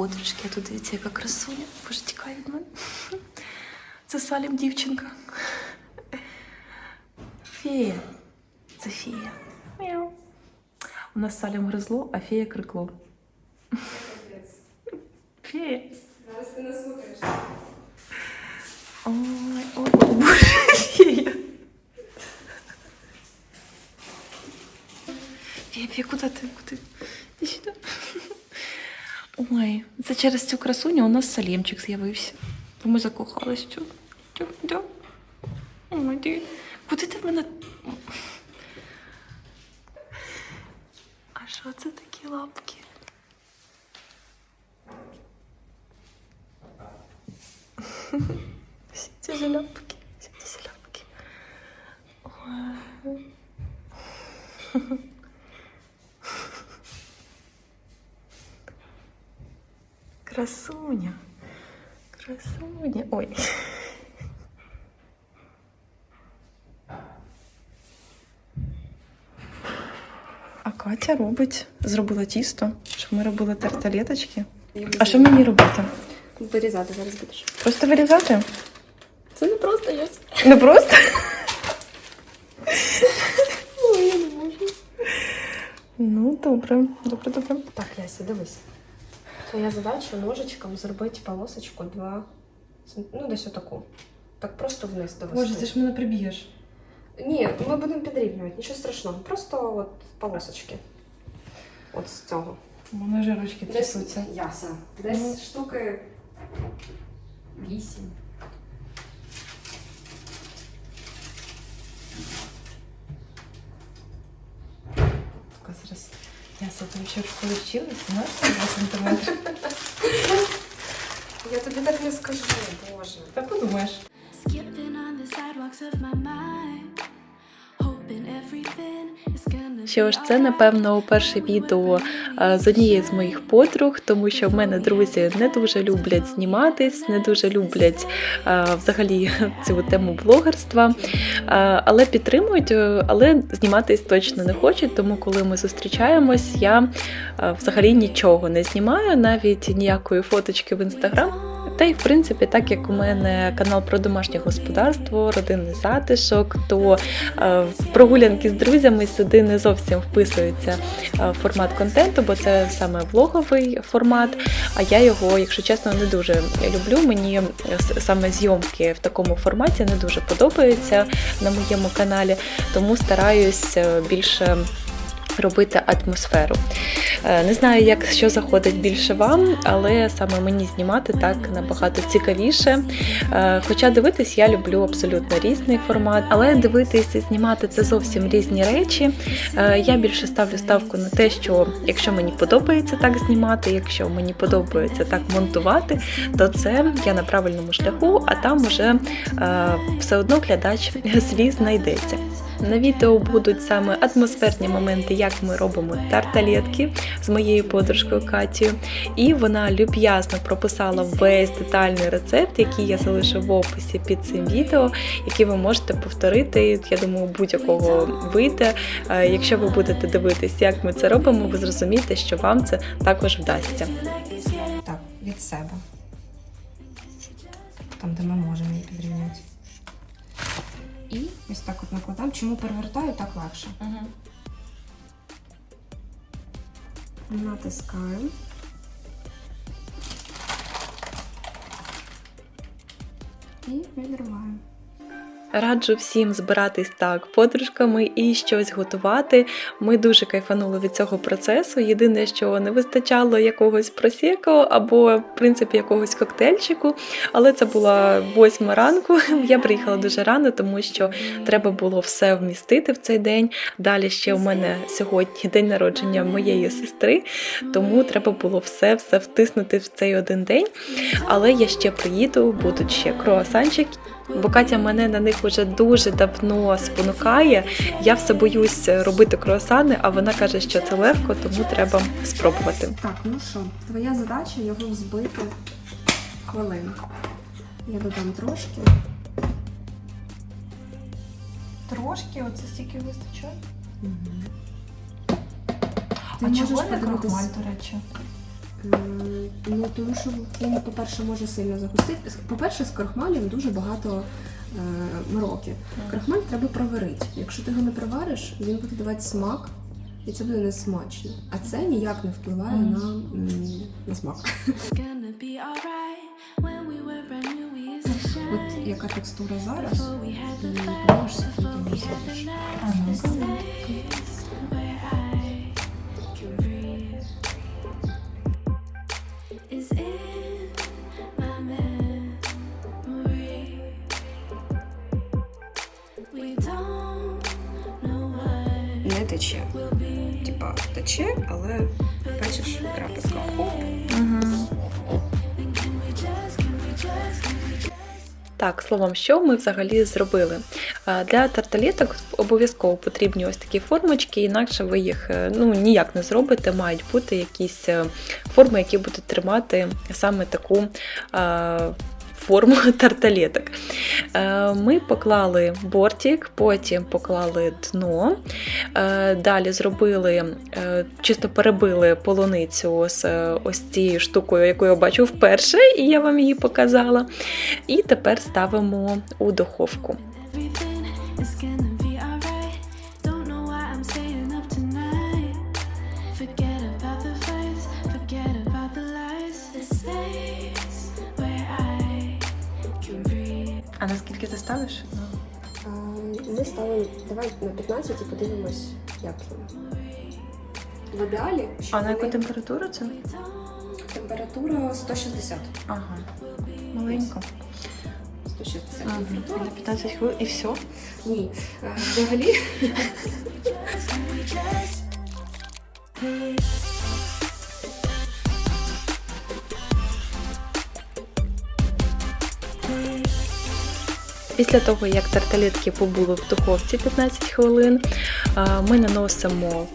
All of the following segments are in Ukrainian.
подружки. А тут дивіться, яка красуня. Боже, тікай від мене. Це Салім дівчинка. Фея. Це фея. Мяу. У нас Салім гризло, а фея крикло. Фея. Зараз ти не слухаєш. Ой, ой, боже, фея. Фея, фея, куди ти? Куди? Іди сюди. Ой, це через цю красуню у нас Салімчик з'явився. Бо ми закохались. Тю, тю, тю. Ой. Куди ти в мене? А що це такі лапки? Всі ці залапки, всі ці залапки. Ой. Красуня. Красуня. Ой. Катя робить, зробила тісто, щоб ми робили тарталеточки. А що мені робити? Вирізати зараз будеш. Просто вирізати? Це не просто я. Не просто? Ой, я не можу. Ну, добре, добре, добре. Так, Яся, дивись. Твоя задача ножичком зробити полосочку 2 ну десь отаку. Так просто вниз довести. мене приб'єш. Ні, ми будемо підрівнювати, нічого страшного. Просто от полосочки. От з цього. У мене вже ручки Десь трясуться. Яся. Десь Ну. штуки 8. Така зараз. Я там ще в школі вчилась, знаєш, 2 сантиметри. Я тобі так не скажу, боже. Та подумаєш. Skipping on the sidewalks of my mind, Що ж, це напевно перше відео е, з однієї з моїх подруг, тому що в мене друзі не дуже люблять зніматись, не дуже люблять е, взагалі цю тему блогерства, е, але підтримують, але зніматись точно не хочуть. Тому коли ми зустрічаємось, я взагалі нічого не знімаю, навіть ніякої фоточки в інстаграм. Та й в принципі, так як у мене канал про домашнє господарство, родинний затишок, то е, прогулянки з друзями сюди не зовсім вписується е, формат контенту, бо це саме влоговий формат. А я його, якщо чесно, не дуже люблю. Мені саме зйомки в такому форматі не дуже подобаються на моєму каналі, тому стараюсь е, більше. Робити атмосферу. Е, Не знаю, як що заходить більше вам, але саме мені знімати так набагато цікавіше. Е, Хоча дивитись я люблю абсолютно різний формат, але дивитись і знімати це зовсім різні речі. Е, Я більше ставлю ставку на те, що якщо мені подобається так знімати, якщо мені подобається так монтувати, то це я на правильному шляху, а там уже все одно глядач свій знайдеться. На відео будуть саме атмосферні моменти, як ми робимо тарталетки з моєю подружкою Катією. І вона люб'язно прописала весь детальний рецепт, який я залишу в описі під цим відео, який ви можете повторити. Я думаю, будь-якого вийде. Е, Якщо ви будете дивитись, як ми це робимо, ви зрозумієте, що вам це також вдасться. Так, від себе. Там, де ми можемо її ось так от накладаємо. Чому перевертаю, так легше. Натискаємо. І відриваємо. Раджу всім збиратись так подружками і щось готувати. Ми дуже кайфанули від цього процесу. Єдине, що не вистачало якогось просеко або, в принципі, якогось коктейльчику. Але це була восьма ранку. Я приїхала дуже рано, тому що треба було все вмістити в цей день. Далі ще у мене сьогодні день народження моєї сестри, тому треба було все все втиснути в цей один день. Але я ще приїду, будуть ще круасанчики. Бо Катя мене на них вже дуже давно спонукає. Я все боюсь робити круасани, а вона каже, що це легко, тому треба спробувати. Так, ну що, твоя задача його взбити хвилину. Я додам трошки. Трошки, оце стільки вистачає. Ти можеш подивитись- до речі? Ну, тому що він, по-перше, може сильно загустити. По-перше, з крахмалем дуже багато е, мороки. Крахмаль треба проварити. Якщо ти його не провариш, він буде давати смак, і це буде не смачно. А це ніяк не впливає на, м, на смак. От яка текстура зараз, і можеш тече, але бачиш, крапочка. Хоп. Just Так, словом, що ми взагалі зробили? Для тарталеток обов'язково потрібні ось такі формочки, інакше ви їх е, ну, ніяк не зробите. Мають бути якісь е, форми, які будуть тримати саме таку форму тарталеток. Е, Ми поклали бортик, потім поклали дно. Е, Далі зробили, е, чисто перебили полуницю з ось цією штукою, яку я бачу вперше, і я вам її показала. І тепер ставимо у духовку. А наскільки ти ставиш? Ми ставимо, давай на 15 і подивимось, як воно. В ідеалі, А на яку вони- температуру це? температура 160. Ага. Маленько. 160 Ага. температура. На 15 хвилин і все. Ні. Е, Взагалі, Після того, як тарталетки побули в духовці 15 хвилин, ми наносимо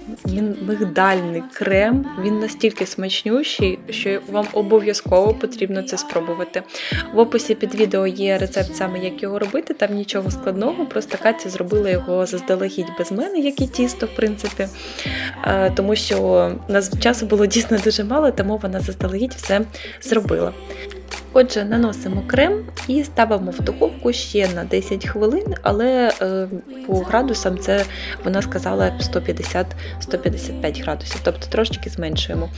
мигдальний крем. Він настільки смачнющий, що вам обов'язково потрібно це спробувати. В описі під відео є рецепт саме, як його робити. Там нічого складного, просто Катя зробила його заздалегідь без мене, як і тісто, в принципі. Тому що нас часу було дійсно дуже мало, тому вона заздалегідь все зробила. Отже, наносимо крем і ставимо в духовку ще на 10 хвилин, але е, по градусам це вона сказала 150-155 градусів, тобто трошечки зменшуємо.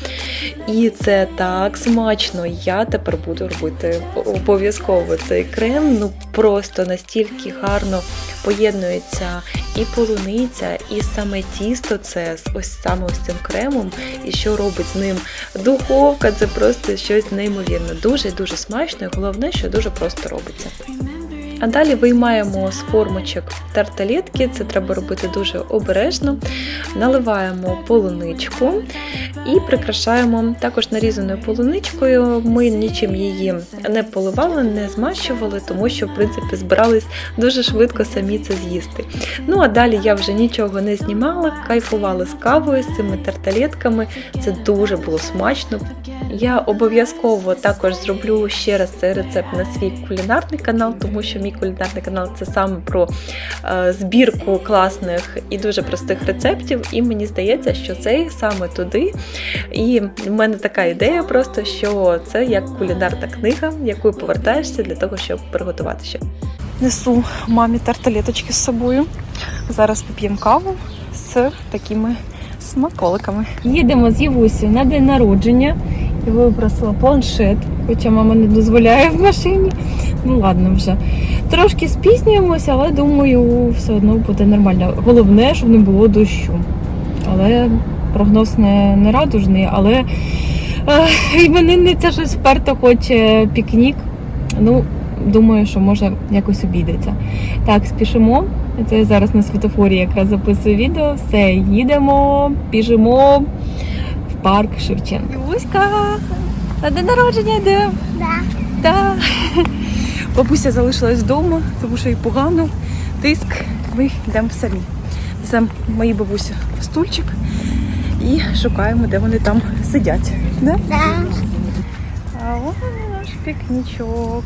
І це так смачно. Я тепер буду робити обов'язково цей крем. Ну просто настільки гарно поєднується і полуниця, і саме тісто це з ось саме ось цим кремом. І що робить з ним духовка, це просто щось неймовірне. Дуже дуже смачно, і головне, що дуже просто робиться. А далі виймаємо з формочок тарталетки, це треба робити дуже обережно. Наливаємо полуничку і прикрашаємо також нарізаною полуничкою. Ми нічим її не поливали, не змащували, тому що в принципі збирались дуже швидко самі це з'їсти. Ну а далі я вже нічого не знімала, кайфувала з кавою, з цими тарталетками. Це дуже було смачно. Я обов'язково також зроблю ще раз цей рецепт на свій кулінарний канал, тому що мій кулінарний канал це саме про е, збірку класних і дуже простих рецептів. І мені здається, що цей саме туди. І в мене така ідея, просто що це як кулінарна книга, якою повертаєшся для того, щоб приготувати ще. Несу мамі тарталеточки з собою. Зараз поп'ємо каву з такими смаколиками. Їдемо з Євусю на день народження. Я випросила планшет, хоча мама не дозволяє в машині. Ну ладно вже. Трошки спізнюємося, але думаю, все одно буде нормально. Головне, щоб не було дощу. Але прогноз не, не радужний, але е, іменинниця щось вперто хоче пікнік. Ну, думаю, що може якось обійдеться. Так, спішимо. Це я зараз на світофорі якраз записую відео. Все, їдемо, біжимо парк Шевченка. Юська, на день народження йде. Да. Да. Бабуся залишилась вдома, тому що їй погано, тиск. Ми йдемо самі. Веземо моїй бабусі в стульчик і шукаємо, де вони там сидять. Да? Да. А вон наш пікнічок.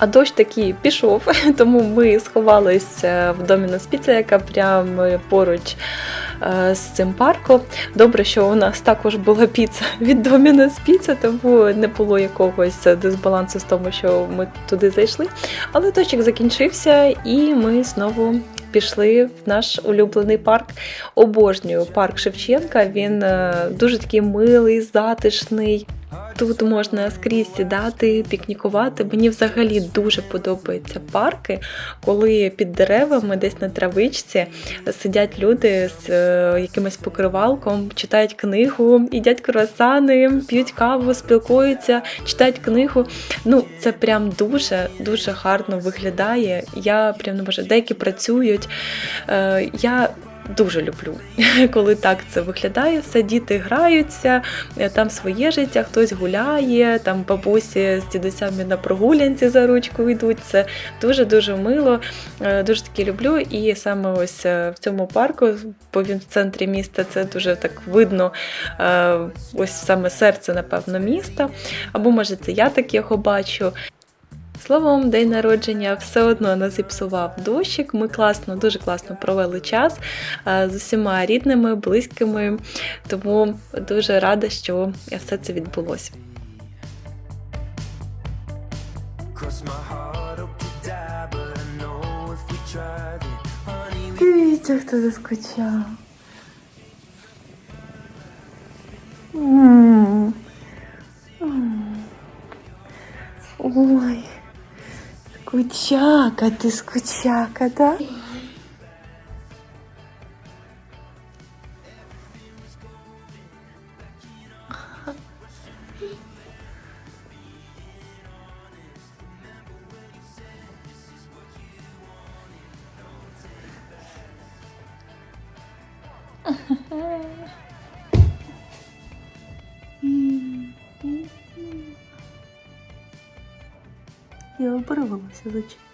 А дощ таки пішов, тому ми сховалися в домі на спіці, яка прямо поруч е, з цим парком. Добре, що у нас також була піца від Доміна Піца, тому не було якогось дисбалансу з тому, що ми туди зайшли. Але дощик закінчився, і ми знову пішли в наш улюблений парк. Обожнюю парк Шевченка. Він е, дуже такий милий, затишний. Тут можна скрізь сідати, пікнікувати. Мені взагалі дуже подобаються парки, коли під деревами, десь на травичці, сидять люди з е, якимось покривалком, читають книгу, їдять круасани, п'ють каву, спілкуються, читають книгу. Ну, це прям дуже дуже гарно виглядає. Я прям не можу, деякі працюють. Е, я Дуже люблю, коли так це виглядає. Все діти граються, е, там своє життя, хтось гуляє, там бабусі з дідусями на прогулянці за ручку йдуть. Це дуже дуже мило. Е, Дуже таки люблю. І саме ось е, в цьому парку, бо він в центрі міста, це дуже так видно. Ось саме серце, напевно, міста. Або може це я так його бачу. Словом, день народження все одно не зіпсував дощик. Ми класно, дуже класно провели час е, з усіма рідними, близькими. Тому дуже рада, що все це відбулося. Дивіться, хто заскучав. Ой, скучака, ти скучака, да? веселочок.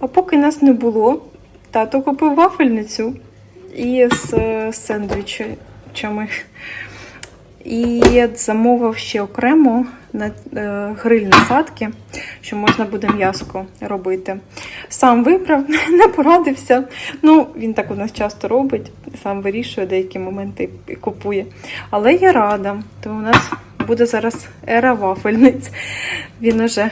А поки нас не було, тато купив вафельницю і з е, сендвічами. І замовив ще окремо на е, гриль насадки, що можна буде м'яско робити. Сам вибрав, не порадився. Ну, він так у нас часто робить, сам вирішує деякі моменти і купує. Але я рада, то у нас буде зараз ера вафельниць. Він уже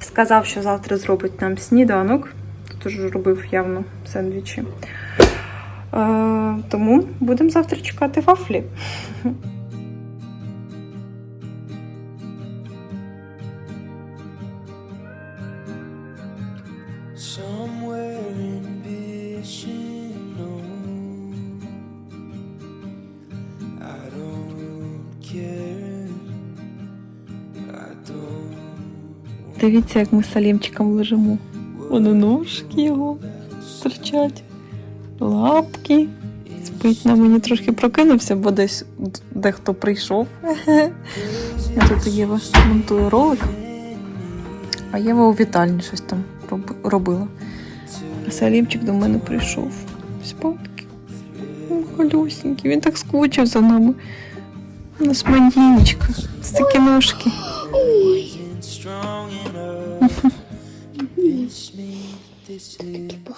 сказав, що завтра зробить нам сніданок. Тут вже робив явно сендвічі. Е, тому будемо завтра чекати вафлі. Дивіться, як ми з Салімчиком лежимо. Воно ножки його стирчать, лапки. Спить на мені трошки прокинувся, бо десь дехто прийшов. А тут Єва монтує ролик. А Єва у вітальні щось там робила. А Салімчик до мене прийшов. Ну, Холюсенький. Він так скучив за нами. У нас манінечка. З такі ножки. Isn't Peki bu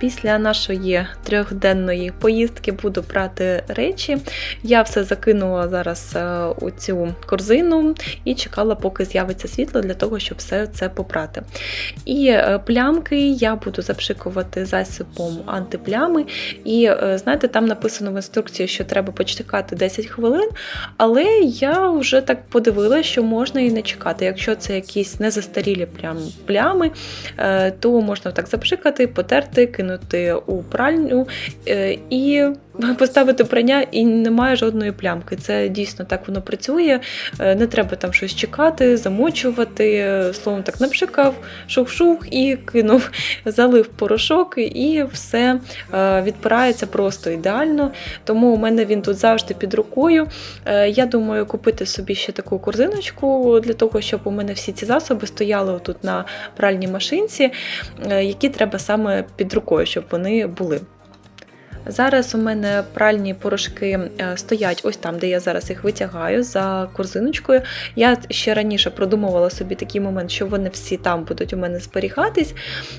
після нашої трьохденної поїздки буду прати речі. Я все закинула зараз е, у цю корзину і чекала, поки з'явиться світло для того, щоб все це попрати. І е, плямки я буду запшикувати засипом антиплями. І е, знаєте, там написано в інструкції, що треба почекати 10 хвилин, але я вже так подивилася, що можна і не чекати. Якщо це якісь незастарілі плями, то можна так запшикати, потерти, кинути у пральню е, і поставити прання, і немає жодної плямки. Це дійсно так воно працює. Е, Не треба там щось чекати, замочувати. Е, Словом, так напшикав, шух-шух і кинув, залив порошок, і все е, відпирається просто ідеально. Тому у мене він тут завжди під рукою. Я думаю, купити собі ще таку корзиночку для того, щоб у мене всі ці засоби стояли тут на пральній машинці, які треба саме під рукою, щоб вони були. Зараз у мене пральні порошки е, стоять ось там, де я зараз їх витягаю за корзиночкою. Я ще раніше продумувала собі такий момент, що вони всі там будуть у мене зберігатись,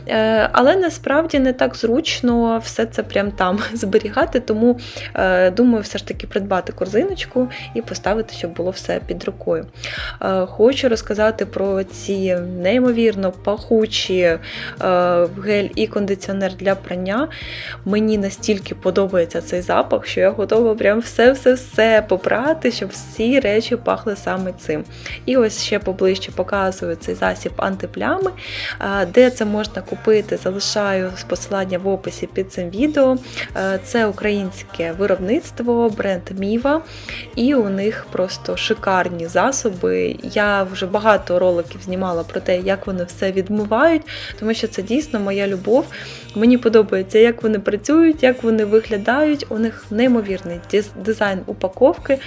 Е, але насправді не так зручно все це прям там зберігати, тому е, думаю, все ж таки придбати корзиночку і поставити, щоб було все під рукою. Хочу розказати про ці неймовірно пахучі гель і кондиціонер для прання. Мені настільки подобається цей запах, що я готова прям все-все-все попрати, щоб всі речі пахли саме цим. І ось ще поближче показую цей засіб антиплями. Де це можна купити, залишаю посилання в описі під цим відео. Це українське виробництво, бренд Міва, і у них просто шикарні засоби. Я вже багато роликів знімала про те, як вони все відмивають, тому що це дійсно моя любов. Мені подобається, як вони працюють, як вони виглядають. У них неймовірний дизайн упаковки,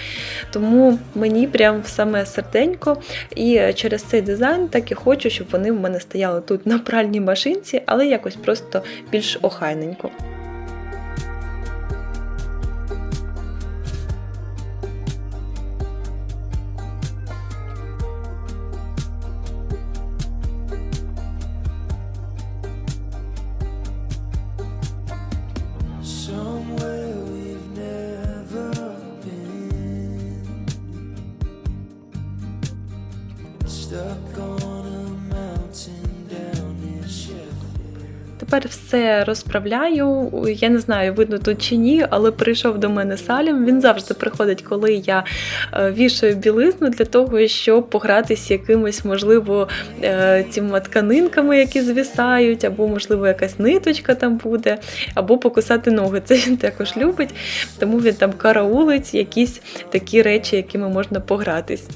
тому мені прям в саме серденько. І е, через цей дизайн так і хочу, щоб вони в мене стояли тут на пральній машинці, але якось просто більш охайненько. Тепер все розправляю. Я не знаю, видно тут чи ні, але прийшов до мене Салім. Він завжди приходить, коли я е, вішаю білизну для того, щоб погратися якимось, можливо, е, цими тканинками, які звісають, або, можливо, якась ниточка там буде, або покусати ноги. Це він також любить, тому він там караулить якісь такі речі, якими можна погратись.